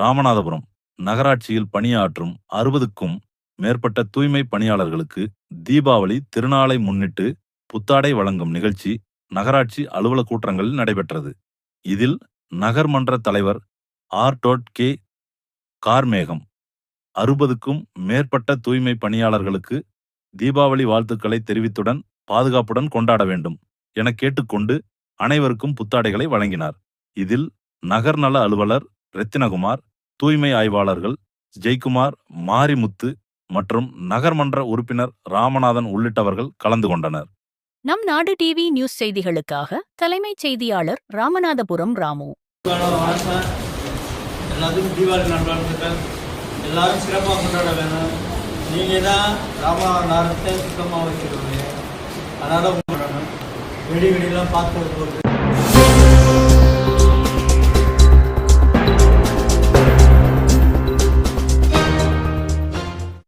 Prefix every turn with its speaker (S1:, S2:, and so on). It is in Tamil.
S1: ராமநாதபுரம் நகராட்சியில் பணியாற்றும் அறுபதுக்கும் மேற்பட்ட தூய்மை பணியாளர்களுக்கு தீபாவளி திருநாளை முன்னிட்டு புத்தாடை வழங்கும் நிகழ்ச்சி நகராட்சி அலுவலக கூட்டங்களில் நடைபெற்றது. இதில் நகர்மன்ற தலைவர் ஆர். டோட். கே. கார்மேகம் அறுபதுக்கும் மேற்பட்ட தூய்மை பணியாளர்களுக்கு தீபாவளி வாழ்த்துக்களை தெரிவித்துடன் பாதுகாப்புடன் கொண்டாட வேண்டும் என கேட்டுக்கொண்டு அனைவருக்கும் புத்தாடைகளை வழங்கினார். இதில் நகர்நல அலுவலர் ரத்தினகுமார் தூய்மை ஆய்வாளர்கள் ஜெய்குமார் மாரிமுத்து மற்றும் நகர்மன்ற உறுப்பினர் ராமநாதன் உள்ளிட்டவர்கள் கலந்து கொண்டனர்.
S2: நம் நாடு டிவி நியூஸ் செய்திகளுக்காக தலைமைச் செய்தியாளர் ராமநாதபுரம் ராமு.
S3: வணக்கம் எல்லாத்துக்கும் தீபாவளி நல்வாழ்த்துக்கள். எல்லாரும் சிறப்பாக கொண்டாட வேணும். நீங்கள் தான் ராமநாதத்தை சுத்தமாக வச்சுருவீங்க அதனால் வெடி வெடிலாம் பார்த்து போகிறது